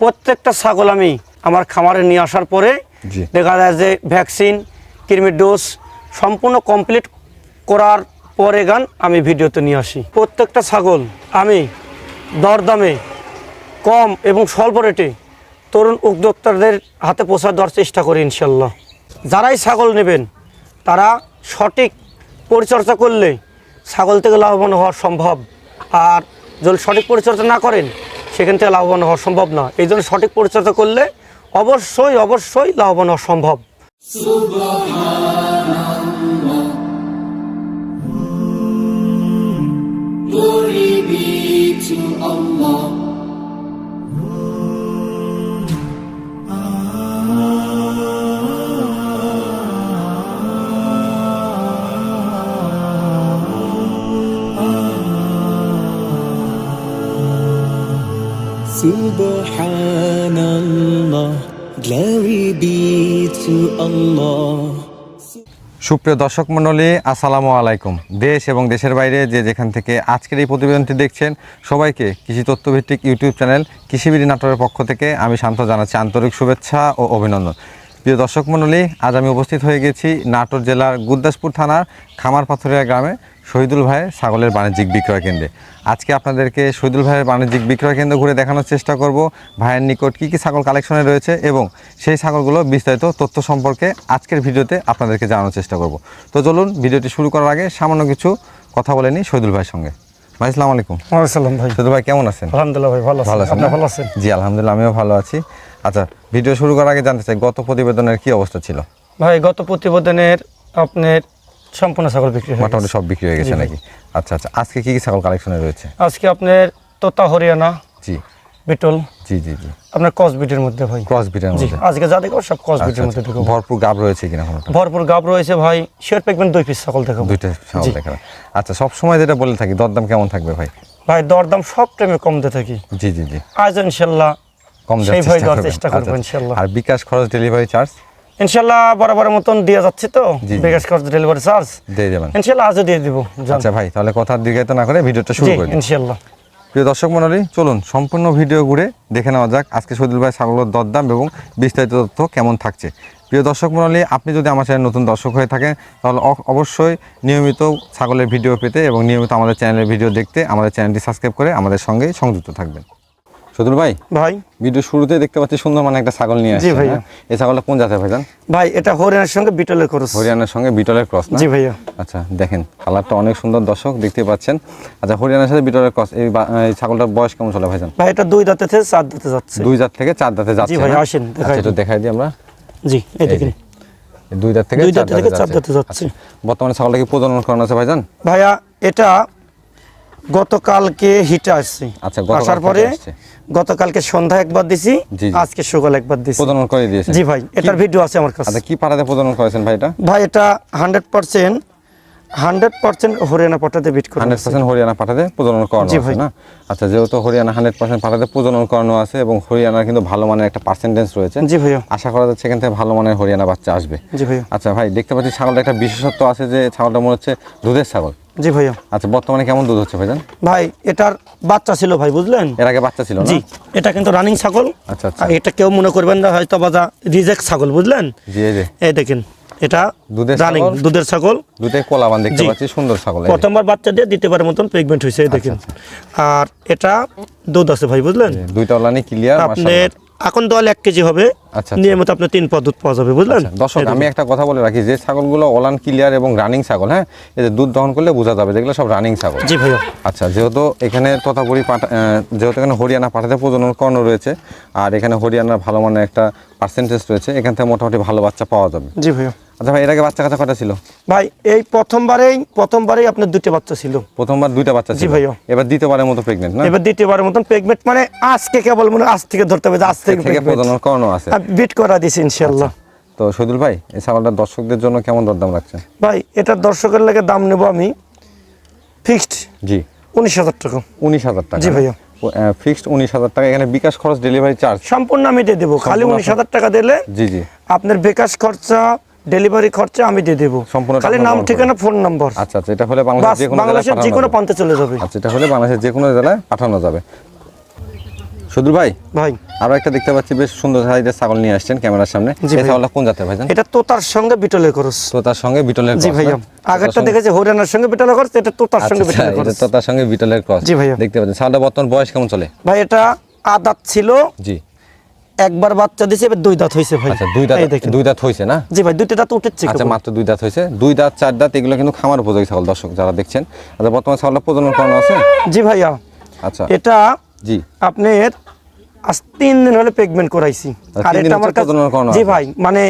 প্রত্যেকটা ছাগল আমি আমার খামারে নিয়ে আসার পরে দেখা যায় যে ভ্যাকসিন কৃমির ডোজ সম্পূর্ণ কমপ্লিট করার পরে গান আমি ভিডিওতে নিয়ে আসি। প্রত্যেকটা ছাগল আমি দরদামে কম এবং স্বল্প রেটে তরুণ উদ্যোক্তাদের হাতে পৌঁছা দেওয়ার চেষ্টা করি ইনশাল্লাহ যারাই ছাগল নেবেন তারা সঠিক পরিচর্যা করলে ছাগল থেকে লাভবান হওয়া সম্ভব। আর যদি সঠিক পরিচর্যা না করেন সেখান থেকে লাভবান হওয়া সম্ভব না। এই জন্য সঠিক পরিচর্যা করলে অবশ্যই অবশ্যই লাভবান হওয়া সম্ভব। to Allah. সুপ্রিয় দর্শক মণ্ডলী, আসসালামু আলাইকুম। দেশ এবং দেশের বাইরে যে যেখান থেকে আজকের এই প্রতিবেদনটি দেখছেন, সবাইকে কৃষি তথ্যভিত্তিক ইউটিউব চ্যানেল কৃষিবিধি নাটোরের পক্ষ থেকে আমি শান্ত জানাচ্ছি আন্তরিক শুভেচ্ছা ও অভিনন্দন। প্রিয় দর্শক মণ্ডলী আজ আমি উপস্থিত হয়ে গেছি নাটোর জেলার গুরদাসপুর থানার খামার পাথরিয়া গ্রামে শহীদুল ভাইয়ের ছাগলের বাণিজ্যিক বিক্রয় কেন্দ্রে। আজকে আপনাদেরকে শহীদুল ভাইয়ের বাণিজ্যিক বিক্রয় কেন্দ্র ঘুরে দেখানোর চেষ্টা করব ভাইয়ের নিকট কী কী ছাগল কালেকশনে রয়েছে এবং সেই ছাগলগুলো বিস্তারিত তথ্য সম্পর্কে আজকের ভিডিওতে আপনাদেরকে জানানোর চেষ্টা করব। তো চলুন ভিডিওটি শুরু করার আগে সামান্য কিছু কথা বলে নিই শহীদুল ভাইয়ের সঙ্গে। ভাই আসসালামু আলাইকুম। ভাই। শহীদুল ভাই কেমন আছেন? আলহামদুলিল্লাহ ভাই ভালো ভালো আছেন ভালো আছেন? জি আলহামদুলিল্লাহ আমিও ভালো আছি। আচ্ছা ভিডিও শুরু করার আগে জানতে চাই গত প্রতিবেদনের কি অবস্থা ছিল? ভাই গত প্রতিবেদনের আপনার সম্পূর্ণ ছাগল বিক্রি মোটামুটি। সব বিক্রি হয়ে গেছে নাকি? আচ্ছা আচ্ছা আজকে কি কি ছাগল কালেকশনে রয়েছে? আজকে আপনার তোতা হরিয়ানা জি। বিটল জি জি জি। আপনার কস বিটের মধ্যে ভাই। ক্রস বিটের মধ্যে? আজকে যা দেখো সব কস আচ্ছা, বিটের মধ্যে আচ্ছা। দেখো। ভরপুর গাব রয়েছে কিনা কোনোটা ভরপুর গাব রয়েছে ভাই। শেয়ার পেকবেন দুই পিস ছাগল দেখাবো দুইটা ছাগল জি। দেখাবেন আচ্ছা সব সময় যেটা বলে থাকি দরদাম কেমন থাকবে ভাই? ভাই দরদাম সব টাইমে কমতে থাকি। জি জি জি। আজ ইনশাল্লাহ কম সেইভাবে চেষ্টা দেওয়ার করবেন। চেষ্টা করব আচ্ছা, ইনশাল্লাহ। আর বিকাশ খরচ ডেলিভারি চার্জ ইনশাল্লাহ বরাবরের মতন দিয়ে যাচ্ছে তো। বিকাশ খরচ ডেলিভারি চার্জ দিয়ে যাবেন ইনশাল্লাহ আজও দিয়ে দিব আচ্ছা ভাই তাহলে কথা দীর্ঘায়িত না করে ভিডিওটা শুরু করে ইনশাল্লাহ। প্রিয় দর্শক মণ্ডলী চলুন সম্পূর্ণ ভিডিও ঘুরে দেখে নেওয়া যাক আজকে সৈদুল ভাই ছাগলের দরদাম এবং বিস্তারিত তথ্য কেমন থাকছে। প্রিয় দর্শক মণ্ডলী আপনি যদি আমার চ্যানেল নতুন দর্শক হয়ে থাকেন তাহলে অবশ্যই নিয়মিত ছাগলের ভিডিও পেতে এবং নিয়মিত আমাদের চ্যানেলের ভিডিও দেখতে আমাদের চ্যানেলটি সাবস্ক্রাইব করে আমাদের সঙ্গে সংযুক্ত থাকবেন। সৈদুল ভাই? ভাই। ভিডিও শুরুতে দেখতে পাচ্ছি সুন্দর মানে একটা ছাগল নিয়ে আসছে। হ্যাঁ? এই ছাগলটা কোন জাতের ভাইজান? ভাই এটা হরিয়ানার সঙ্গে বিটলের খরচ হরিয়ানার সঙ্গে বিটলের ক্রস না? জি ভাইয়া। আচ্ছা দেখেন কালারটা অনেক সুন্দর দর্শক দেখতে পাচ্ছেন। আচ্ছা হরিয়ানার সাথে বিটলের ক্রস এই ছাগলটার বয়স কেমন চলে ভাইজান? ভাই এটা দুই দাঁতে থেকে চার দাঁতে যাচ্ছে। দুই দাঁত থেকে চার দাঁতে যাচ্ছে ভাই, আসেন, দেখাই আচ্ছা একটু দেখাই দিই আমরা। জি এই দেখেন। দুই দাঁত থেকে চার দাঁত যাচ্ছে। আচ্ছা, বর্তমানে ছাগলটা কি প্রজনন করানো আছে ভাইজান? ভাইয়া এটা গতকালকে হিটে আসছে। আচ্ছা, আসার পরে। গতকালকে সন্ধ্যা একবার দিছি। আজকে সকাল একবার দিছি। প্রজনন করে দিয়েছে জি ভাই এটার ভিডিও আছে আমার কাছে। আচ্ছা কি পাড়াতে প্রজনন করেছেন ভাই এটা? ভাই এটা hundred percent hundred percent Haryana পটাতে বিট করে হান্ড্রেড পার্সেন্ট হরিয়ানা পাঠাতে প্রজনন করানো আছে ভাই। না? আচ্ছা যেহেতু হরিয়ানা হান্ড্রেড পার্সেন্ট পাঠাতে প্রজনন করানো আছে এবং হরিয়ানার কিন্তু ভালো মানের একটা পার্সেন্টেজ রয়েছে জি ভাইয়া। আশা করা যাচ্ছে এখান থেকে ভালো মানের হরিয়ানা বাচ্চা আসবে। জি ভাইয়া। আচ্ছা ভাই দেখতে পাচ্ছি ছাগলটা একটা বিশেষত্ব আছে যে ছাগলটা মনে হচ্ছে দুধের ছাগল। জি ভাইয়া। আচ্ছা বর্তমানে কেমন দুধ হচ্ছে ভাইজান? ভাই এটার বাচ্চা ছিল ভাই বুঝলেন? এর আগে বাচ্চা ছিল না? জি এটা কিন্তু রানিং ছাগল। আচ্ছা আচ্ছা। আর এটা কেউ মনে করবেন না হয়তো বাজা রিজেক্ট ছাগল বুঝলেন? জি জি এই দেখেন এটা দুধের রানিং ছাগল? দুধের ছাগল। দুধে কোলাবান দেখতে পাচ্ছি সুন্দর ছাগল প্রথমবার বাচ্চা দিয়ে দ্বিতীয়বারের মতন প্রেগনেন্ট হয়েছে এই দেখেন। আচ্ছা, আর এটা দুধ আছে ভাই বুঝলেন? দুইটা ওলানি ক্লিয়ার আপনার এখন দল এক কেজি হবে। আচ্ছা, নিয়মিত আপনার তিন পদ দুধ পাওয়া যাবে বুঝলেন? দর্শক আমি একটা কথা বলে রাখি যে ছাগলগুলো ওলান ক্লিয়ার এবং রানিং ছাগল হ্যাঁ এই যে দুধ দহন করলে বোঝা যাবে যেগুলো সব রানিং ছাগল। জি ভাইয়া। আচ্ছা যেহেতু এখানে তথাপুরি পাঠা যেহেতু এখানে হরিয়ানা পাঠাতে প্রজনন কর্ণ রয়েছে আর এখানে হরিয়ানার ভালো মানের একটা পার্সেন্টেজ রয়েছে এখান থেকে মোটামুটি ভালো বাচ্চা পাওয়া যাবে। জি ভাইয়া। আচ্ছা ভাই এর আগে বাচ্চা কাচ্চা কটা ছিল? ভাই এই প্রথমবারেই প্রথমবারেই আপনার দুটো বাচ্চা ছিল। প্রথমবার দুইটা বাচ্চা জি ছিল? ভাইয়া। এবার দ্বিতীয়বারের মতো প্রেগনেন্ট না? এবার দ্বিতীয়বারের মতন প্রেগনেন্ট মানে আজকে কেবল মানে আজ থেকে ধরতে হবে আজ থেকে প্রজনন করানো আছে। বিট করা দিছি ইনশাল্লাহ তো শহীদুল ভাই এই ছাগলটা দর্শকদের জন্য কেমন দরদাম রাখছেন ভাই এটা দর্শকের লাগে দাম নেব আমি ফিক্সড জি। উনিশ হাজার টাকা। উনিশ হাজার টাকা। জি ভাইয়া। ফিক্সড উনিশ হাজার টাকা এখানে বিকাশ খরচ ডেলিভারি চার্জ সম্পূর্ণ আমি দিয়ে দেবো। খালি উনিশ হাজার টাকা দিলে জি জি। আপনার বিকাশ খরচা ডেলিভারি খরচা আমি দিয়ে দেবো। সম্পূর্ণ খালি নাম ঠিকানা ফোন নাম্বার আচ্ছা আচ্ছা এটা হলে বাংলাদেশ যে কোনো বাংলাদেশের যে কোনো প্রান্তে চলে যাবে। আচ্ছা এটা হলে বাংলাদেশের যে কোনো জেলায় পাঠানো যাবে। সুদূর ভাই? ভাই। আরও একটা দেখতে পাচ্ছি বেশ সুন্দর সাইজের ছাগল নিয়ে আসছেন ক্যামেরার সামনে। জি ভাই। ছাগলটা কোন জাতের ভাইজান? এটা তোতার সঙ্গে বিটলের খরচ। তো তার সঙ্গে বিটলের জি cross, ভাইয়া? আগেরটা তোতার দেখেছি হরিয়ানার সঙ্গে বিটলের খরচ এটা তোতার আচ্ছা, সঙ্গে আচ্ছা, বিটলের এটা খরচ। তো তার সঙ্গে বিটলের ক্রস জি ভাইয়া। দেখতে পাচ্ছেন ছাগলটা বর্তমান বয়স কেমন চলে? ভাই এটা আদাত ছিল জি। একবার বাচ্চা দিয়েছে এবার দুই দাঁত হয়েছে ভাই। আচ্ছা দুই দাঁত দুই দাঁত হয়েছে না? জি ভাই দুইটা দাঁত উঠেছে আচ্ছা মাত্র দুই দাঁত হয়েছে দুই দাঁত চার দাঁত এগুলো কিন্তু খামার উপযোগী ছাগল দর্শক যারা দেখছেন। আচ্ছা বর্তমান ছাগলটা প্রজনন করানো আছে? জি ভাইয়া। আচ্ছা। এটা জি। আপনার আজ তিন দিন হলে পেগমেন্ট করাইছি। আর এটা আমার কাছে জি ভাই মানে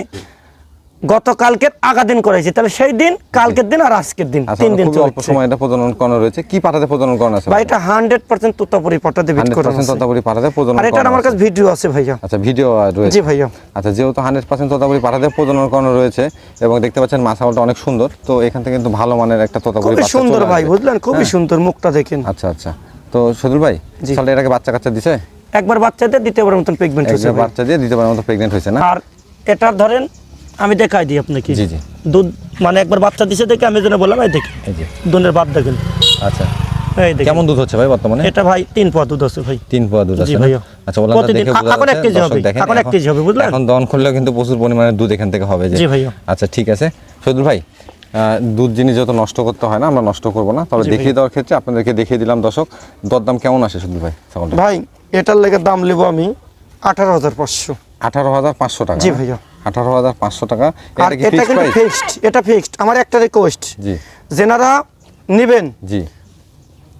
গতকালকে আগা দিন করাইছি তাহলে সেই দিন কালকের দিন আর আজকের দিন আচ্ছা তিন দিন অল্প সময় এটা প্রজনন করানো রয়েছে। কি পাঠাতে প্রজনন করানো আছে ভাই এটা তোতাপুরি বিট করানো পার্সেন্ট আছে। ততাপুরি পাঠাতে প্রজনন আর করানো আমার কাছে ভিডিও আছে ভাইয়া। আচ্ছা ভিডিও রয়েছে। জি ভাইয়া। আচ্ছা যেহেতু তোতাপুরি পাঠাতে প্রজনন করানো রয়েছে এবং দেখতে পাচ্ছেন মাছাওয়ালটা অনেক সুন্দর তো এখান থেকে কিন্তু ভালো মানের একটা তোতাপুরি খুবই সুন্দর ভাই বুঝলেন? খুবই হ্যাঁ। সুন্দর মুখটা দেখেন। আচ্ছা আচ্ছা। তো সদুল ভাই। তাহলে এটাকে বাচ্চা কাচ্চা দিছে? একবার বাচ্চাদের দ্বিতীয়বার মতন পেগমেন্ট হয়েছে বাচ্চা দিয়ে দিতে পারার মতো প্রেগনেন্ট হয়েছে না? আর এটা ধরেন আমি দেখাই দিই আপনাকে। জি, জি। দুধ মানে একবার বাচ্চা দিছে দেখে আমি জন্য বললাম এই দেখি এই যে। দুধের বাদ দেখেন। আচ্ছা। এই দেখেন। কেমন দুধ হচ্ছে ভাই বর্তমানে? এটা ভাই তিন পোয়া দুধ আছে ভাই। তিন পোয়া দুধ আছে। আচ্ছা ওলানটা দেখে বোঝা এখন এক কেজি দর্শক হবে, এখন এক কেজি হবে, বুঝলেন? এখন দহন করলেও কিন্তু প্রচুর পরিমাণে দুধ এখান থেকে হবে যে জি ভাইয়া। আচ্ছা ঠিক আছে। সদুল ভাই আহ, দুধ জিনিস যত নষ্ট করতে হয় না আমরা নষ্ট করব না। তবে দেখিয়ে দেওয়ার ক্ষেত্রে আপনাদেরকে দেখিয়ে দিলাম দর্শক। দরদাম কেমন আসে সদুল ভাই ভাই এটার লেগে দাম নেব আমি আঠারো হাজার পাঁচশো। আঠারো হাজার পাঁচশো টাকা। জি ভাইয়া। আঠারো হাজার পাঁচশো টাকা। আর এটা ফিক্সড কিন্তু ফিক্সড এটা ফিক্সড আমার একটা রিকোয়েস্ট জি। যেনারা নিবেন জি।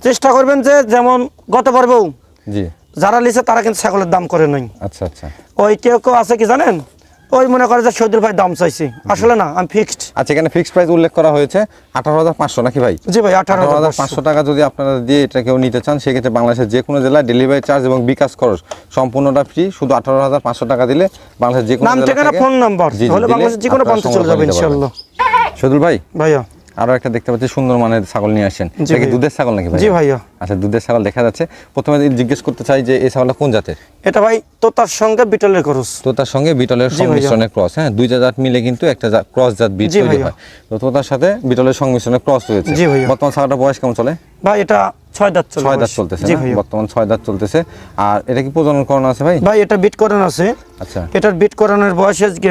চেষ্টা করবেন যে যেমন গত পারবেও জি। যারা লিছে তারা কিন্তু ছাগলের দাম করে নাই। আচ্ছা আচ্ছা। ওই কেউ কেউ আছে কি জানেন? ওই মনে করে যে সৌদুল ভাই দাম চাইছি। আসলে না আমি ফিক্সড আচ্ছা এখানে ফিক্সড প্রাইস উল্লেখ করা হয়েছে আঠারো হাজার পাঁচশো নাকি ভাই? জি ভাই আঠারো হাজার পাঁচশো। টাকা যদি আপনারা দিয়ে এটা কেউ নিতে চান সেক্ষেত্রে বাংলাদেশের যে কোনো জেলায় ডেলিভারি চার্জ এবং বিকাশ খরচ সম্পূর্ণটা ফ্রি শুধু আঠারো হাজার পাঁচশো টাকা দিলে বাংলাদেশের যে কোনো নাম ঠিকানা ফোন নাম্বার হলে বাংলাদেশের যে কোনো আপনারা চলে যাবে ইনশাআল্লাহ। ইনশাল্লাহ সদুল ভাই? ভাইয়া। আরও একটা দেখতে পাচ্ছি সুন্দর মানের ছাগল নিয়ে আসছেন। এটা কি দুধের ছাগল নাকি ভাই জি ভাইয়া। আচ্ছা দুধের ছাগল দেখা যাচ্ছে। প্রথমে জিজ্ঞেস করতে চাই যে এই ছাগলটা কোন জাতের? এটা ভাই তোতার সঙ্গে বিটলের খরচ তো তার সঙ্গে বিটলের। সংমিশ্রণের ক্রস হ্যাঁ? দুইটা জাত মিলে কিন্তু একটা ক্রস জাত বীজ তৈরি। হয়। তো তোতার সাথে বিটলের সংমিশ্রণের ক্রস রয়েছে। বর্তমান ছাগলটা বয়স কেমন চলে? ভাই এটা ছয় দাঁত চলে ছয় দাঁত চলতেছে জি না? ভাইয়া। বর্তমান ছয় দাঁত চলতেছে। আর এটা কি প্রজনন করানো আছে ভাই? ভাই এটা বিট করানো আছে। আচ্ছা। এটার বিট করানোর বয়স আজকে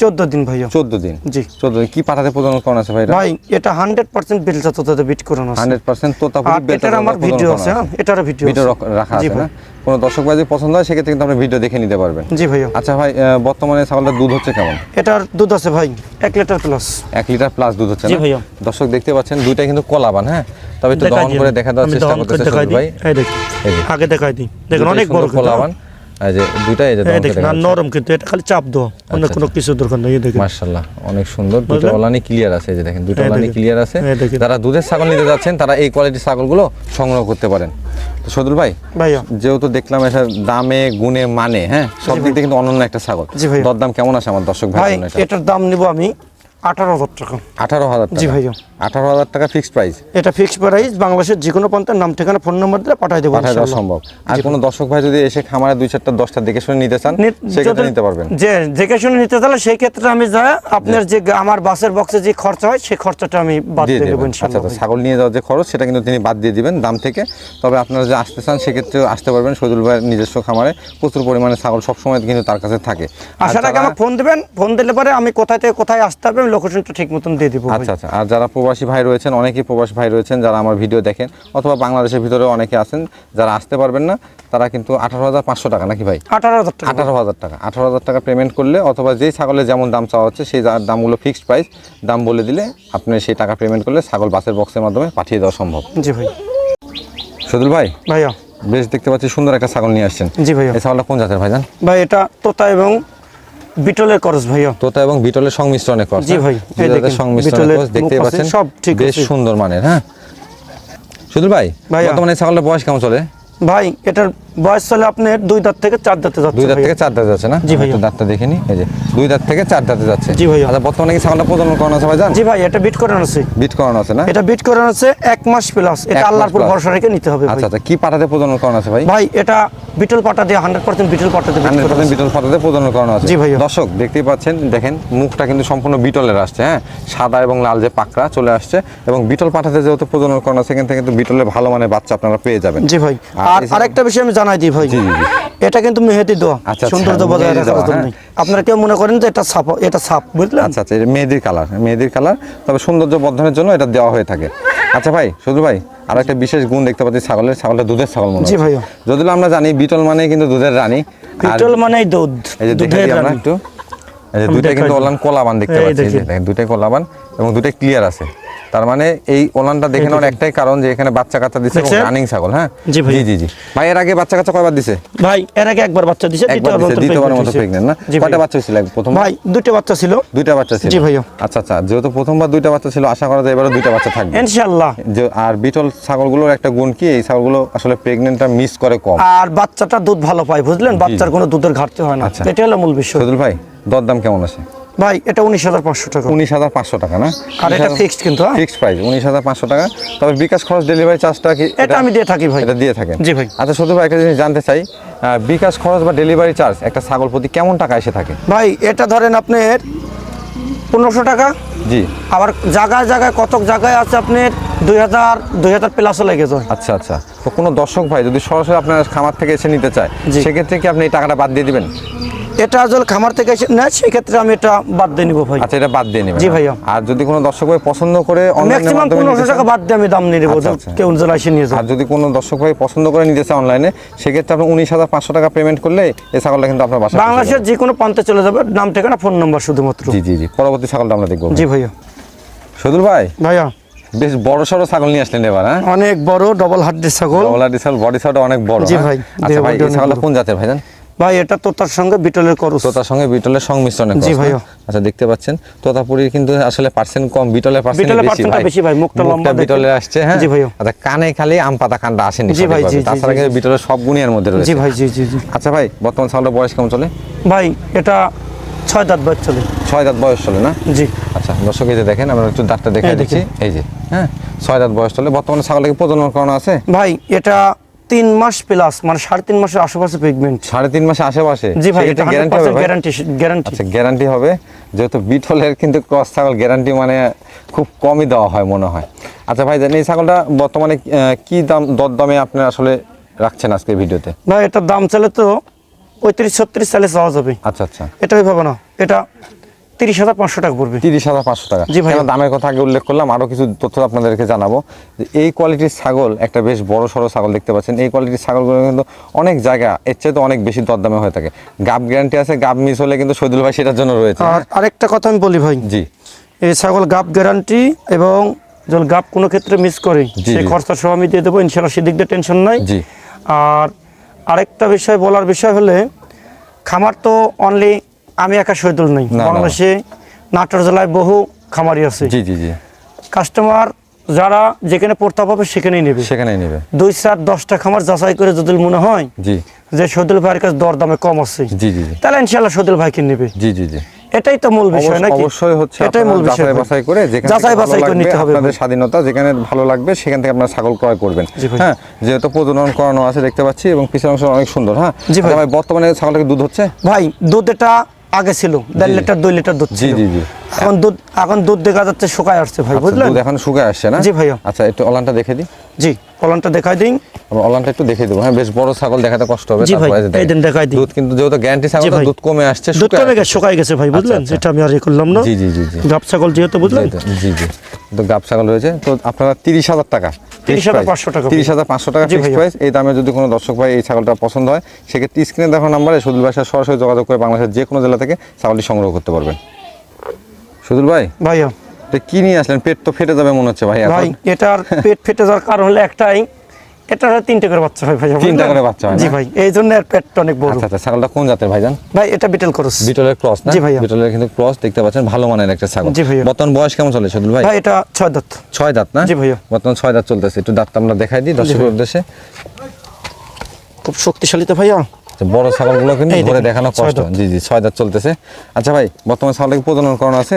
চোদ্দ দিন ভাইয়া। চোদ্দ দিন? জি। চোদ্দ দিন। কি পাঠাতে প্রজনন করানো আছে ভাই ভাই এটা হান্ড্রেড পার্সেন্ট বেলচা তোতাতে বিট করানো আছে। হান্ড্রেড পার্সেন্ট আর এটার আমার ভিডিও আছে হ্যাঁ? এটারও ভিডিও ভিডিও রাখা আছে না কোনো দর্শক ভাই যদি পছন্দ হয় সেক্ষেত্রে কিন্তু আপনি ভিডিও দেখে নিতে পারবেন। জি ভাইয়া। আচ্ছা ভাই বর্তমানে ছাগলটার দুধ হচ্ছে কেমন? এটার দুধ আছে ভাই এক লিটার প্লাস এক লিটার প্লাস দুধ হচ্ছে জি ভাইয়া। দর্শক দেখতে পাচ্ছেন দুইটা কিন্তু কলাবান হ্যাঁ? তবে একটু দহন করে দেখা দেওয়ার চেষ্টা করতেছে ভাই। এই দেখুন। আগে দেখাই দিই। দেখুন অনেক বড় কলাবান এই যে দুইটাই এই যে এই দহন করে দেখুন আর দেখা নরম কিন্তু এটা খালি চাপ দেওয়া অন্য আচ্ছা, কোনো কিছু দরকার নেই এই দেখুন। অনেক সুন্দর দুটো ওলানি ক্লিয়ার আছে এই যে দেখেন দুটো ওলানি ক্লিয়ার আছে। যারা দুধের ছাগল নিতে যাচ্ছেন তারা এই কোয়ালিটির ছাগলগুলো সংগ্রহ করতে পারেন। তো সদুল ভাই ভাইয়া। যেহেতু দেখলাম এটা দামে গুণে মানে হ্যাঁ সব দিক থেকে কিন্তু অনন্য একটা ছাগল। দরদাম কেমন আছে আমার দর্শক ভাই এটার দাম নিব আমি আঠারো হাজার টাকা। আঠারো হাজার জি ভাইয়া। আঠারো হাজার টাকা ফিক্সড প্রাইস এটা ফিক্সড প্রাইস বাংলাদেশের যে কোনো প্রান্তের নাম ঠিকানা ফোন নম্বর দিলে পাঠাই দেবো পাঠায় দেওয়া সম্ভব। আর কোনো দর্শক ভাই যদি এসে খামারে দুই চারটা দশটা দেখে শুনে নিতে চান সেক্ষেত্রে নিতে পারবেন। যে দেখে শুনে নিতে চাইলে সেই ক্ষেত্রে আমি যা আপনার যে আমার বাসের বক্সে যে খরচা হয় সেই খরচাটা আমি বাদ দিয়ে দেবেন। আচ্ছা আচ্ছা ছাগল নিয়ে যাওয়ার যে খরচ সেটা কিন্তু তিনি বাদ দিয়ে দিবেন দাম থেকে। তবে আপনারা যে আসতে চান সেক্ষেত্রে আসতে পারবেন সজুল ভাইয়ের নিজস্ব খামারে। প্রচুর পরিমাণে ছাগল সবসময় কিন্তু তার কাছে থাকে। আসার আগে আমাকে ফোন দেবেন ফোন দিলে পরে আমি কোথায় থেকে কোথায় আসতে হবে আমি লোকেশনটা ঠিক মতন দিয়ে দিব আচ্ছা আচ্ছা আর যারা প্রবাসী ভাই রয়েছেন অনেকেই প্রবাসী ভাই রয়েছেন যারা আমার ভিডিও দেখেন অথবা বাংলাদেশের ভিতরে অনেকে আছেন যারা আসতে পারবেন না তারা কিন্তু আঠারো হাজার পাঁচশো টাকা নাকি ভাই? আঠারো হাজার টাকা। আঠারো হাজার টাকা। আঠারো হাজার টাকা পেমেন্ট করলে অথবা যেই ছাগলের যেমন দাম চাওয়া হচ্ছে সেই দামগুলো ফিক্সড প্রাইস দাম বলে দিলে আপনি সেই টাকা পেমেন্ট করলে ছাগল বাসের বক্সের মাধ্যমে পাঠিয়ে দেওয়া সম্ভব। জি ভাই। সদুল ভাই? ভাইয়া। বেশ দেখতে পাচ্ছি সুন্দর একটা ছাগল নিয়ে আসছেন। জি ভাই এই ছাগলটা কোন জাতের ভাইজান? ভাই এটা তোতা এবং বিটলের করস ভাইয়া তোতা এবং বিটলের সংমিশ্রণে ক্রস জি ভাই, এই দেখেন, সংমিশ্রণে ক্রস দেখতে পাচ্ছেন। সব ঠিক বেশ সুন্দর মানের হ্যাঁ? সুদুল ভাই। বর্তমানে ছাগলের বয়স কেমন চলে? ভাই এটার বয়স চলে আপনার দুই দাঁত থেকে চার দাঁতে যাচ্ছে দুই দাঁত থেকে চার দাঁত যাচ্ছে না? জি। একটু দাঁতটা দেখেনি এই যে দুই দাঁত থেকে চার দাঁতে যাচ্ছে। জি ভাইয়া। আচ্ছা বর্তমানে কি ছাগলটা প্রজনন করানো আছে ভাইজান? জি ভাই এটা বিট করানো আছে। বিট করানো আছে না? এটা বিট করানো আছে এক মাস প্লাস এটা আল্লাহর উপর ভরসা রেখে নিতে হবে আচ্ছা আচ্ছা কি পাঠাতে প্রজনন করানো আছে ভাই? ভাই এটা বিটল পাটা দিয়ে হান্ড্রেড পার্সেন্ট বিটল পাটা দিয়ে বিট হান্ড্রেড করানো পার্সেন্ট আছে। বিটল পাঠাতে প্রজনন করানো আছে। জি ভাইয়া। দর্শক দেখতেই পাচ্ছেন দেখেন মুখটা কিন্তু সম্পূর্ণ বিটলের আসছে হ্যাঁ? সাদা এবং লাল যে পাকড়া চলে আসছে এবং বিটল পাঠাতে যেহেতু প্রজনন করানো আছে সেখান থেকে কিন্তু বিটলের ভালো মানের বাচ্চা আপনারা পেয়ে যাবেন। জি ভাই। আর আর আরেকটা বিষয় আমি জানাই ভাই। এটা কিন্তু মেহেদি দোয়া আচ্ছা, আচ্ছা, সৌন্দর্য বজায় রাখার জন্য হ্যাঁ। আপনারা কেউ মনে করেন যে এটা এটা বুঝলেন আচ্ছা আচ্ছা এটা মেহেদির কালার মেহেদির কালার তবে সৌন্দর্য বর্ধনের জন্য এটা দেওয়া হয়ে থাকে আচ্ছা ভাই ভাই আর একটা বিশেষ গুণ দেখতে পাচ্ছি ছাগলের ছাগলটা দুধের ছাগল মনে জি। ভাইয়া। যদিও আমরা জানি বিটল মানে কিন্তু দুধের রানী বিটল মানে দুধ এই যে দেখে আমরা। একটু এই যে দুইটা কিন্তু। ওলান কোলাবান দেখতে পাচ্ছি দুইটাই কোলাবান এবং দুইটাই ক্লিয়ার আছে তার মানে এই ওলানটা দেখে নেওয়ার একটাই কারণ যে এখানে বাচ্চা কাচ্চা রানিং ছাগল হ্যাঁ? জি ভাই। জি জি ভাই এর আগে বাচ্চা কাচ্চা কয়বার দিছে? ভাই এর আগে একবার বাচ্চা দিছে দ্বিতীয়বার মতো। প্রেগনেন্ট না? কয়টা বাচ্চা হয়েছিল প্রথম? ভাই দুটো বাচ্চা ছিল। দুইটা বাচ্চা ছিল? জি ভাইয়া। আচ্ছা আচ্ছা যেহেতু প্রথমবার দুইটা বাচ্চা ছিল আশা করা যায় এবারও দুইটা বাচ্চা থাকবে। ইনশাআল্লাহ। আর বিটল ছাগলগুলোর একটা গুণ কি? এই ছাগলগুলো আসলে প্রেগনেন্টটা মিস করে কম। আর বাচ্চাটা দুধ ভালো পায় বুঝলেন? বাচ্চার কোনো দুধের ঘাটতি হয় না। আচ্ছা। এটা হলো মূল বিষয়। সদুল ভাই দরদাম কেমন আছে? ভাই এটা উনিশ হাজার পাঁচশো টাকা। উনিশ হাজার পাঁচশো টাকা না? আর এটা fixed কিন্তু, হ্যাঁ? ফিক্সড প্রাইস উনিশ হাজার পাঁচশো টাকা। তবে বিকাশ খরচ ডেলিভারি চার্জটা কি এটা আমি দিয়ে থাকি ভাই। এটা দিয়ে থাকেন। জি ভাই। আচ্ছা শুধু ভাই একটা জিনিস জানতে চাই। বিকাশ খরচ বা ডেলিভারি চার্জ একটা ছাগল প্রতি কেমন টাকা এসে থাকে? ভাই এটা ধরেন আপনার পনেরোশো টাকা। জি। আবার জায়গায় জায়গায় কতক জায়গায় আছে আপনার দুই হাজার দুই হাজার প্লাসও লেগে যায়। আচ্ছা আচ্ছা। তো কোনো দর্শক ভাই যদি সরাসরি আপনার খামার থেকে এসে নিতে চায়। সেক্ষেত্রে কি আপনি এই টাকাটা বাদ দিয়ে দিবেন? এটা যদি খামার থেকে এসে নেয় সেক্ষেত্রে আমি এটা বাদ দিয়ে নিবো ভাই। আচ্ছা এটা বাদ দিয়ে নেবেন। জি না? ভাইয়া। আর যদি কোনো দর্শক ভাই পছন্দ করে ম্যাক্সিমাম মাধ্যমে পনেরোশো নিতে টাকা বাদ দিয়ে আমি দাম নিয়ে নেব। আচ্ছা, আচ্ছা। কেউ যেন এসে নিয়ে আর যদি কোনো দর্শক ভাই পছন্দ করে নিতে চায় অনলাইনে সেক্ষেত্রে আপনি উনিশ হাজার পাঁচশো টাকা পেমেন্ট করলে এই ছাগলটা কিন্তু আপনার বাসা বাংলাদেশের যে কোনো প্রান্তে চলে যাবে। নাম ঠিকানা ফোন নম্বর শুধুমাত্র। জি জি জি। পরবর্তী ছাগলটা আমরা দেখব জি ভাইয়া। সদুল ভাই? ভাইয়া। বেশ বড় সড়ো ছাগল নিয়ে আসলেন এবার হ্যাঁ? অনেক বড় ডবল হাড্ডির ছাগল। ডবলার ছাগল বডি সাইড অনেক বড় জি হ্যাঁ? ভাই, আচ্ছা ভাই এই ছাগলটা কোন জাতের ভাইজান ভাই এটা তোতার সঙ্গে বিটলের করুস। তোতার সঙ্গে বিটলের সংমিশ্রণে জি ভাইয়া। আচ্ছা দেখতে পাচ্ছেন তোতাপুরির কিন্তু আসলে পার্সেন্ট কম বিটলের পার্সেন্ট বেশি ভাই। বেশি ভাই, মুখটা লম্বা বিটলের আসছে হ্যাঁ? জি ভাই আচ্ছা কানে খালি আম পাতা কান্ডা আসেনি জি ভাই, জি, তাছাড়া কিন্তু বিটলের সব গুণই এর মধ্যে রয়েছে। জি ভাই জি জি আচ্ছা ভাই বর্তমান ছাগলের বয়স কেমন চলে? ভাই এটা ছয় দাঁত বয়স চলে। ছয় দাঁত বয়স চলে না? জি। আচ্ছা দর্শক এই যে দেখেন আমরা একটু দাঁতটা দেখে এই দিচ্ছি। এই যে হ্যাঁ? ছয় দাঁত বয়স চলে। বর্তমানে ছাগলকে প্রজনন করানো আছে? ভাই এটা তিন মাস প্লাস মানে সাড়ে তিন মাসের আশেপাশে প্রেগনেন্ট সাড়ে তিন মাসের আশেপাশে? জি ভাই এটা গ্যারান্টি হবে? গ্যারান্টি গ্যারান্টি আচ্ছা গ্যারান্টি হবে। যেহেতু বিটলের কিন্তু ক্রস ছাগল গ্যারান্টি মানে খুব কমই দেওয়া হয় মনে হয়। আচ্ছা ভাই জানেন এই ছাগলটা বর্তমানে কি দাম দর দামে আপনি আসলে রাখছেন আজকে ভিডিওতে? ভাই এটা দাম চলে তো পঁয়ত্রিশ ছত্রিশ চালিশ পাওয়া যাবে। আচ্ছা আচ্ছা। এটা ভাবে না। এটা তিরিশ হাজার পাঁচশো টাকা পড়বে। তিরিশ হাজার পাঁচশো টাকা। জি ভাইয়া। দামের কথা আগে উল্লেখ করলাম আরও কিছু তথ্য আপনাদেরকে জানাব। যে এই কোয়ালিটির ছাগল একটা বেশ বড় সড়ো ছাগল দেখতে পাচ্ছেন এই কোয়ালিটির ছাগলগুলো কিন্তু অনেক জায়গা এর চেয়ে তো অনেক বেশি দরদামে হয়ে থাকে। গাব গ্যারান্টি আছে গাব মিস হলে কিন্তু শহীদুল ভাই সেটার জন্য রয়েছে। আর আরেকটা কথা আমি বলি ভাই। জি। এই ছাগল গাব গ্যারান্টি এবং যদি গাপ কোনো ক্ষেত্রে মিস করে সেই খরচা সহ আমি দিয়ে দেবো ইনশাল্লাহ সেদিক দিয়ে টেনশন নাই। জি। আর আরেকটা বিষয় বলার বিষয় হলে খামার তো অনলি আমি একা শহীদুল নেই। বাংলাদেশে নাটোর জেলায় বহু খামারি আছে। জি জি জি। কাস্টমার যারা যেখানে পড়তে পাবে সেখানেই নেবে। সেখানেই নেবে। দুই চার দশটা খামার যাচাই করে যদি মনে হয় জি। যে সদুল ভাইয়ের কাছে দর দামে কম আছে জি জি তাহলে ইনশাল্লাহ সদুল ভাইকে নেবে। জি জি জি। এটাই তো মূল বিষয় নাকি? অবশ্যই হচ্ছে এটাই মূল বিষয় যাচাই বাছাই করে যেখান যাচাই বাছাই করে নিতে হবে আপনাদের স্বাধীনতা যেখানে ভালো লাগবে সেখান থেকে আপনারা ছাগল ক্রয় করবেন। হ্যাঁ যেহেতু প্রজনন করানো আছে দেখতে পাচ্ছি এবং পিছনের অংশ অনেক সুন্দর হ্যাঁ? জি ভাই। আচ্ছা ভাই বর্তমানে ছাগলটাকে দুধ হচ্ছে? ভাই দুধ এটা আগে ছিল। দেড় লিটার দুই লিটার দুধ জি, জি, জি। এখন দুধ এখন দুধ দেখা যাচ্ছে শুকায় আসছে ভাই আচ্ছা, বুঝলেন? দুধ এখন শুকায় আসছে না? জি ভাইয়া। আচ্ছা একটু অলানটা দেখে দিই। জি কলনটা দেখাই দিন অলানটা একটু দেখে দেবো। হ্যাঁ বেশ বড় ছাগল দেখাতে কষ্ট হবে জি ভাই, তারপরে এই দেন দেখাই দিই। দুধ কিন্তু যেহেতু গ্যারান্টি ছাগল ভাই। দুধ কমে আসছে দুধ শুকায় কমে গেছে শুকাই গেছে ভাই বুঝলেন? আচ্ছা। সেটা আমি আর ইয়ে করলাম না। জি জি জি জি। গাব ছাগল যেহেতু বুঝলেন? জি জি। তো গাব ছাগল রয়েছে। তো আপনারা তিরিশ হাজার টাকা। 30,500 টাকা তিরিশ হাজার পাঁচশো টাকা জি ফিক্সড। প্রাইস এই দামে যদি কোনো দর্শক ভাই এই ছাগলটা পছন্দ হয় সেক্ষেত্রে স্ক্রিনে দেখার নাম্বারে সুদুল ভাই সরাসরি যোগাযোগ করে বাংলাদেশের যে কোনো জেলা থেকে ছাগলটি সংগ্রহ করতে পারবেন। সুদুল ভাই? ভাইয়া। তো কি নিয়ে আসলেন? পেট তো ফেটে যাবে মনে হচ্ছে ভাই ভাই এটার পেট ফেটে যাওয়ার কারণ হলো একটাই এটা তিনটে করে বাচ্চা হয় ভাই তিনটা করে বাচ্চা হয় জি ভাই এই জন্য এর পেটটা অনেক বড়। আচ্ছা আচ্ছা ছাগলটা কোন জাতের ভাইজান? ভাই এটা বিটেল করস। বিটলের ক্রস না? জি। বিটলের কিন্তু ক্রস দেখতে পাচ্ছেন ভালো মানের একটা ছাগল। জি ভাইয়া। বর্তমান বয়স কেমন চলে সুদুল ভাই? ভাই এটা দাঁত। দাঁত না? জি ভাইয়া। বর্তমান দাঁত চলতেছে। একটু দাঁতটা আমরা দেখাই দিই উদ্দেশ্যে। খুব শক্তিশালী তো ভাইয়া। বড় ছাগলগুলো কিন্তু ধরে দেখেন, কষ্ট। জি জি ছয় দাঁত চলতেছে। আচ্ছা ভাই বর্তমান ছাগলকে প্রজনন করানো আছে?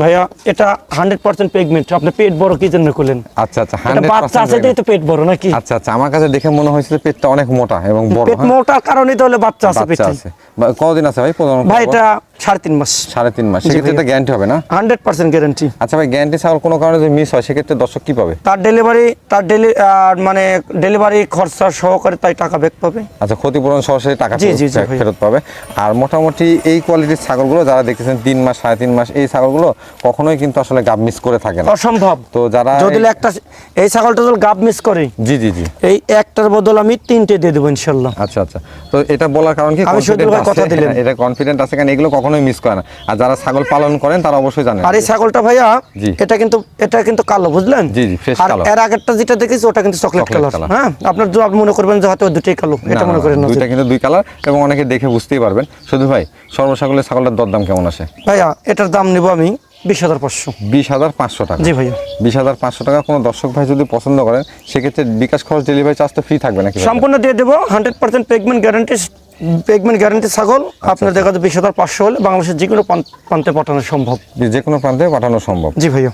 ভাইয়া এটা হান্ড্রেড পার্সেন্ট পেগমেন্ট আপনি পেট বড় কি জন্য করলেন? আচ্ছা আচ্ছা হান্ড্রেড বাচ্চা আছে তো পেট বড় নাকি? আচ্ছা আচ্ছা আমার কাছে দেখে মনে হয়েছিল পেটটা অনেক মোটা এবং বড় পেট হ্যাঁ? মোটার কারণে তো হলে বাচ্চা আছে। পেটে কতদিন আছে ভাই? ভাই এটা সাড়ে তিন মাস। সাড়ে তিন মাস। সেক্ষেত্রে তো গ্যারান্টি হবে না? হান্ড্রেড পার্সেন্ট গ্যারেন্টি আচ্ছা ভাই গ্যারান্টি ছাগল কোনো কারণে যদি মিস হয় সেক্ষেত্রে দর্শক কি পাবে? তার ডেলিভারি তার ডেলি মানে ডেলিভারি খরচা সহকারে তাই টাকা ব্যাক পাবে। আচ্ছা ক্ষতিপূরণ টাকা ফেরত- পাবে। আর মোটামুটি এই কোয়ালিটির ছাগলগুলো যারা দেখতেছেন তিন মাস সাড়ে তিন মাস এই ছাগলগুলো কখনোই কিন্তু আসলে গাব মিস করে থাকে না। অসম্ভব। তো যারা যদি একটা এই ছাগলটা যদি গাব মিস করে জি জি জি। এই একটার বদল আমি তিনটে দিয়ে দেবো ইনশাল্লাহ। আচ্ছা আচ্ছা। তো এটা বলার কারণ কি? আমি আছে? কথা দিলেন। এটা কনফিডেন্ট আছে কারণ এগুলো কখনোই মিস করে না। আর যারা ছাগল পালন করেন তারা অবশ্যই জানেন আর এই ছাগলটা ভাইয়া এটা কিন্তু এটা কিন্তু কালো বুঝলেন? জি, জি, আর কালো। এর আগেরটা যেটা দেখেছি ওটা কিন্তু চকলেট কালার হ্যাঁ? আপনার আপনি মনে করবেন যে হয়তো দুটোই কালো এটা মনে করেন না। দুইটা কিন্তু দুই কালার এবং অনেকে দেখে বুঝতেই পারবেন। শুধু ভাই সর্বসাগলের ছাগলের দরদাম কেমন আসে? ভাইয়া এটার দাম নেব আমি বিশ হাজার পাঁচশো। বিশ হাজার পাঁচশো টাকা। জি ভাইয়া। বিশ হাজার পাঁচশো টাকা কোনো দর্শক ভাই যদি পছন্দ করেন সেক্ষেত্রে বিকাশ খরচ ডেলিভারি চার্জ তো ফ্রি থাকবে নাকি সম্পূর্ণ দিয়ে দেবো hundred percent payment guarantee payment guarantee ছাগল আচ্ছা, আপনার দেখা যাবে বিশ হাজার পাঁচশো হলে বাংলাদেশের যে কোনো প্রান্তে পাঠানো সম্ভব। যে কোনো প্রান্তে পাঠানো সম্ভব। জি ভাইয়া।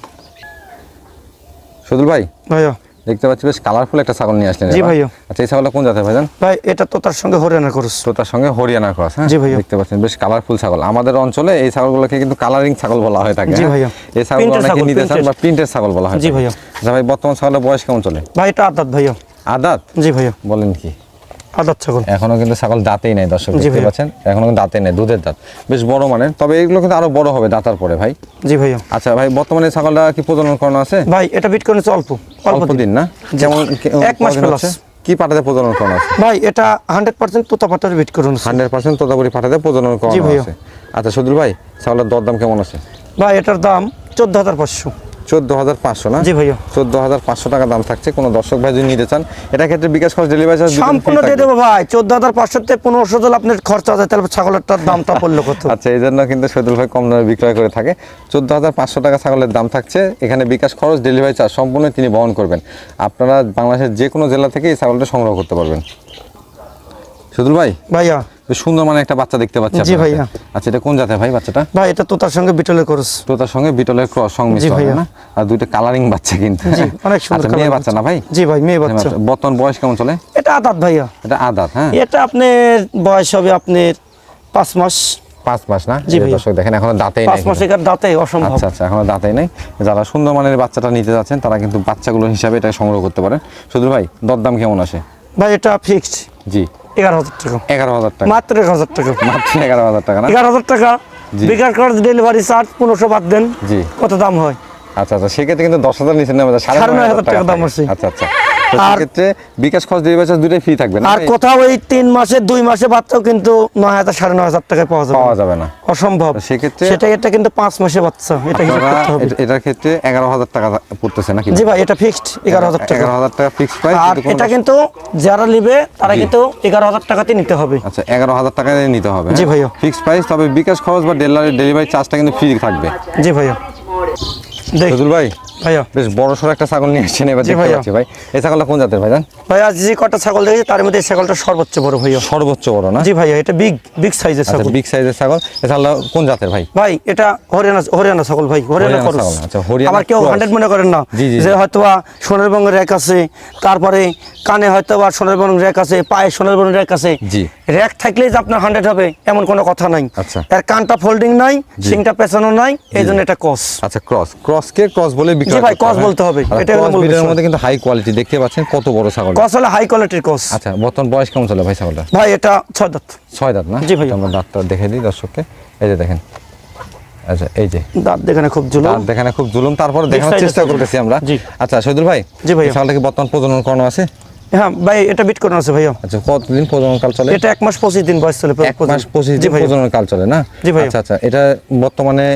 সুদুল ভাই ভাইয়া। দেখতে পাচ্ছি বেশ কালারফুল একটা ছাগল নিয়ে আসলেন জি। ভাইয়া। আচ্ছা এই ছাগলটা কোন জাতের ভাইজান? ভাই এটা তো তার সঙ্গে হরিয়ানা করস। তো তার সঙ্গে হরিয়ানা ক্রস হ্যাঁ? জি ভাইয়া। দেখতে পাচ্ছেন বেশ কালারফুল ছাগল। আমাদের অঞ্চলে এই ছাগলগুলোকে কিন্তু কালারিং ছাগল বলা হয় থাকে জি হ্যাঁ? ভাইয়া। এই ছাগল অনেকে নিতে চান বা প্রিন্টের ছাগল বলা হয় জি। ভাইয়া। আচ্ছা ভাই বর্তমান ছাগলের বয়স কেমন চলে? ভাই এটা আদাত ভাইয়া। আদাত? জি ভাইয়া। বলেন কি? আদাত ছাগল। এখনও কিন্তু ছাগল দাঁতেই নেই দর্শক দেখতে। পাচ্ছেন? এখনও কিন্তু দাঁতে নেই দুধের দাঁত। বেশ বড় মানের তবে এগুলো কিন্তু আরও বড় হবে দাঁতার পরে ভাই। জি ভাইয়া। আচ্ছা ভাই বর্তমানে ছাগলটা কি প্রজনন করানো আছে? ভাই এটা বিট করেছে অল্প অল্প দিন। না? যেমন এক মাস প্লাস। কি পাঠাতে প্রজনন করানো আছে? ভাই এটা হান্ড্রেড পার্সেন্ট তোতা পাতার বিট করুন হান্ড্রেড পার্সেন্ট তোতাপুরি পাঠাতে প্রজনন করানো। আছে। আচ্ছা সদুল ভাই ছাগলের দরদাম কেমন আছে? ভাই এটার দাম চোদ্দ হাজার পাঁচশো। চোদ্দ হাজার পাঁচশো না? জি ভাইয়া। চোদ্দ হাজার পাঁচশো টাকা দাম থাকছে। কোনো দর্শক ভাই যদি নিতে চান এটা ক্ষেত্রে বিকাশ খরচ ডেলিভারি চার্জ সম্পূর্ণ দিয়ে দেবো ভাই। চোদ্দ হাজার পাঁচশোতে পনেরোশো জল আপনার খরচা আছে তাহলে ছাগলেরটার দামটা পড়ল কত? আচ্ছা এই জন্য কিন্তু সৈদুল ভাই কম দামে বিক্রয় করে থাকে। চোদ্দ হাজার পাঁচশো টাকা ছাগলের দাম থাকছে। এখানে বিকাশ খরচ ডেলিভারি চার্জ সম্পূর্ণ তিনি বহন করবেন। আপনারা বাংলাদেশের যে কোনো জেলা থেকে এই ছাগলটা সংগ্রহ করতে পারবেন। সৈদুল ভাই? ভাইয়া। সুন্দর মানে একটা বাচ্চা দেখতে পাচ্ছি জি ভাইয়া। আচ্ছা এটা কোন জাতের ভাই বাচ্চাটা? ভাই এটা তোতার সঙ্গে বিটলে করস। তো তার সঙ্গে বিটলের ক্রস সংমিশ্রণ। না? আর দুইটা কালারিং বাচ্চা কিন্তু। অনেক সুন্দর আচ্ছা, মেয়ে বাচ্চা না ভাই? জি ভাই মেয়ে বাচ্চা। বর্তমান বয়স কেমন চলে? এটা আদাত ভাইয়া। এটা আদাত হ্যাঁ? এটা আপনার বয়স হবে আপনার পাঁচ মাস। পাঁচ মাস না? জি। দর্শক দেখেন এখনও দাঁতেই পাঁচ নেই মাস দাঁতে অসম্ভব। আচ্ছা আচ্ছা এখনও দাঁতেই নেই। যারা সুন্দর মানের বাচ্চাটা নিতে যাচ্ছেন তারা কিন্তু বাচ্চাগুলো হিসাবে এটা সংগ্রহ করতে পারেন। শুধু ভাই দরদাম কেমন আসে? ভাই এটা ফিক্সড জি। এগারো হাজার টাকা। এগারো হাজার টাকা। মাত্র এক হাজার টাকা। মাত্র এগারো হাজার টাকা না? এগারো হাজার টাকা। খরচ ডেলিভারি চার্জ পনেরোশো বাদ দেন। কত দাম হয়? আচ্ছা আচ্ছা সেক্ষেত্রে কিন্তু দশ হাজার নিচে নেমে যায়। সাড়ে নয় হাজার টাকা দাম। আছে। আচ্ছা আচ্ছা। সেক্ষেত্রে বিকাশ খরচ ডেলিভারি চার্জ দুটাই ফ্রি থাকবে আর কোথাও ওই তিন মাসে দুই মাসে বাচ্চাও কিন্তু নয় হাজার সাড়ে নয় হাজার টাকায় পাওয়া যাবে। পাওয়া যাবে না। অসম্ভব। সেক্ষেত্রে- সেটা এটা কিন্তু পাঁচ মাসে বাচ্চা এটা এটার ক্ষেত্রে এগারো হাজার টাকা পড়তেছে নাকি? জি ভাই এটা ফিক্সড এগারো হাজার টাকা। এগারো হাজার টাকা ফিক্স প্রাইস আর এটা কিন্তু যারা নিবে তারা কিন্তু এগারো হাজার টাকাতে নিতে হবে। আচ্ছা এগারো হাজার টাকা দিয়ে নিতে হবে জি ভাইয়া। ফিক্স প্রাইস তবে বিকাশ খরচ বা ডেলিভারি চার্জটা কিন্তু ফ্রি থাকবে। জি ভাইয়া ভাই ভাইয়া। বেশ বড় সড়ো একটা ছাগল নিয়ে এসেছেন এবার দেখতে পাচ্ছি ভাই। এই ছাগলটা কোন জাতের ভাই জান? ভাই আজ যে কটা ছাগল দেখেছি তার মধ্যে এই ছাগলটা সর্বোচ্চ বড় ভাইয়া। সর্বোচ্চ বড় না? জি ভাইয়া এটা বিগ বিগ সাইজের আচ্ছা ছাগল। বিগ সাইজের ছাগল। এই ছাগলটা কোন জাতের ভাই? ভাই এটা হরিয়ানা হরিয়ানা ছাগল ভাই হরিয়ানা হরিয়ানা খরচ। আচ্ছা, হরিয়ানা আবার কেউ cross। হান্ড্রেড মনে করেন না জি, জি, যে হয়তো সোনার র্যাক আছে তারপরে কানে হয়তো বা সোনার বঙ্গের র্যাক আছে পায়ে সোনার বঙ্গের র্যাক আছে। জি। র্যাক থাকলেই যে আপনার হান্ড্রেড হবে এমন কোনো কথা নাই। আচ্ছা। এর কানটা ফোল্ডিং নাই সিংটা পেছানো নাই এই জন্য এটা ক্রস আচ্ছা ক্রস ক্রস কে ক্রস বলে জি ভাই, cross বলতে হবে। এটা হলো মূল বিষয়। মধ্যে কিন্তু হাই কোয়ালিটি দেখতে পাচ্ছেন কত বড় ছাগল। কস হলে হাই কোয়ালিটির কস আচ্ছা বর্তমান বয়স কেমন চলে ভাই ছাগলটা ভাই এটা ছয় দাঁত। ছয় দাঁত না? জি ভাইয়া। আমরা দাঁতটা দেখে দিই দর্শককে। এই যে দেখেন। আচ্ছা এই যে। দাঁত দেখানে খুব জুলো দাঁত দেখানে খুব জুলুম তারপরে দেখানোর চেষ্টা করতেছি আমরা। আচ্ছা শহীদুল ভাই জি ভাইয়া। ছাগলটা কি বর্তমান প্রজনন করানো আছে? হ্যাঁ ভাই এটা বিট করানো আছে ভাইয়া। আচ্ছা কতদিন প্রজনন কাল চলে? এটা এক মাস পঁচিশ দিন বয়স চলে এক মাস পঁচিশ জি দিন প্রজনন কাল চলে না? জি ভাইয়া। আচ্ছা আচ্ছা এটা বর্তমানে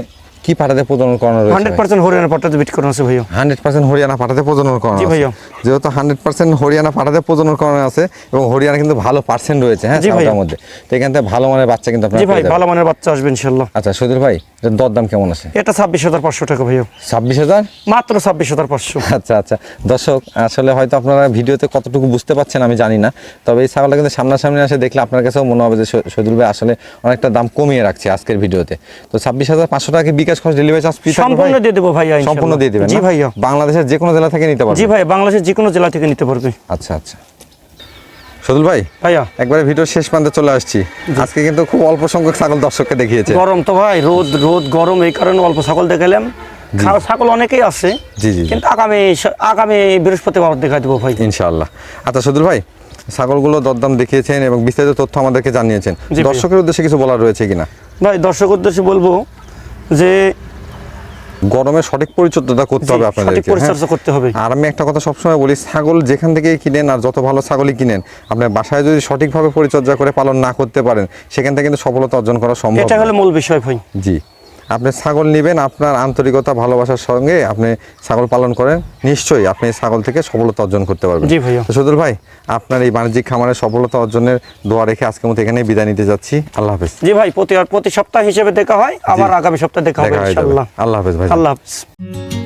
কি পাঠাতে প্রজনন করানো হান্ড্রেড রয়েছে পার্সেন্ট হরিয়ানা পাটাতে বিট করানো আছে ভাইয়া হান্ড্রেড পার্সেন্ট হরিয়ানা পাঠাতে প্রজনন করানো জি আছে। ভাইয়া। যেহেতু হান্ড্রেড পার্সেন্ট হরিয়ানা পাঠাতে প্রজনন করানো আছে এবং হরিয়ানা কিন্তু ভালো পার্সেন্ট রয়েছে হ্যাঁ মধ্যে। তো এখান থেকে ভালো মানের বাচ্চা কিন্তু আপনারা জি ভাই ভালো মানের বাচ্চা আসবে ইনশাল্লাহ। আচ্ছা সুধীর ভাই দরদাম কেমন আছে? এটা ছাব্বিশ হাজার পাঁচশো টাকা ভাইয়া। ছাব্বিশ হাজার? মাত্র ছাব্বিশ হাজার পাঁচশো। আচ্ছা আচ্ছা। দর্শক আসলে হয়তো আপনারা ভিডিওতে কতটুকু বুঝতে পারছেন আমি জানি না তবে এই ছাগলটা কিন্তু সামনাসামনি আসে দেখলে আপনার কাছেও মনে হবে যে শহীদুল ভাই আসলে অনেকটা দাম কমিয়ে রাখছে আজকের ভিডিওতে। তো ছাব্বিশ হাজার পাঁচশো টাকা কি বিকাশ খরচ ডেলিভারি চার্জ ফ্রি সম্পূর্ণ দিয়ে দেবো ভাইয়া সম্পূর্ণ দিয়ে দেবেন জি? ভাইয়া। বাংলাদেশের যে কোনো জেলা থেকে নিতে পারবেন জি ভাই বাংলাদেশের যে কোনো জেলা থেকে নিতে পারবে। আচ্ছা আচ্ছা। সদুল ভাই ভাইয়া। একবারে ভিডিওর শেষ প্রান্তে চলে আসছি। আজকে কিন্তু খুব অল্প সংখ্যক ছাগল দর্শককে দেখিয়েছে। গরম তো ভাই রোদ রোদ গরম এই কারণে অল্প ছাগল দেখালাম। খা- ছাগল অনেকেই আছে জি, জি। কিন্তু আগামী আগামী বৃহস্পতিবার দেখা দেবো ভাই। ইনশাআল্লাহ। আচ্ছা সদুল ভাই ছাগলগুলো দরদাম দেখিয়েছেন এবং বিস্তারিত তথ্য আমাদেরকে জানিয়েছেন। দর্শকের উদ্দেশ্যে কিছু বলার রয়েছে কিনা? ভাই দর্শক উদ্দেশ্যে বলব যে গরমে সঠিক পরিচর্যাটা করতে হবে আপনাদেরকে হ্যাঁ? পরিচর্যা করতে হবে। আর আমি একটা কথা সবসময় বলি ছাগল যেখান থেকে কিনেন আর যত ভালো ছাগলই কিনেন আপনার বাসায় যদি সঠিকভাবে পরিচর্যা করে পালন না করতে পারেন সেখান থেকে কিন্তু সফলতা অর্জন করা সম্ভব এটা হলো মূল বিষয় ভাই। জি। আপনি ছাগল নেবেন আপনার আন্তরিকতা ভালোবাসার সঙ্গে আপনি ছাগল পালন করেন নিশ্চয়ই আপনি ছাগল থেকে সফলতা অর্জন করতে পারবেন। জি ভাইয়া। সদুল ভাই আপনার এই বাণিজ্যিক খামারের সফলতা অর্জনের দোয়া রেখে আজকের মতো এখানে বিদায় নিতে যাচ্ছি। আল্লাহ হাফেজ। জি ভাই প্রতি প্রতি সপ্তাহ হিসেবে দেখা হয় আবার আগামী সপ্তাহে দেখা হবে ইনশাআল্লাহ। আল্লাহ হাফেজ ভাই। আল্লাহ হাফিজ।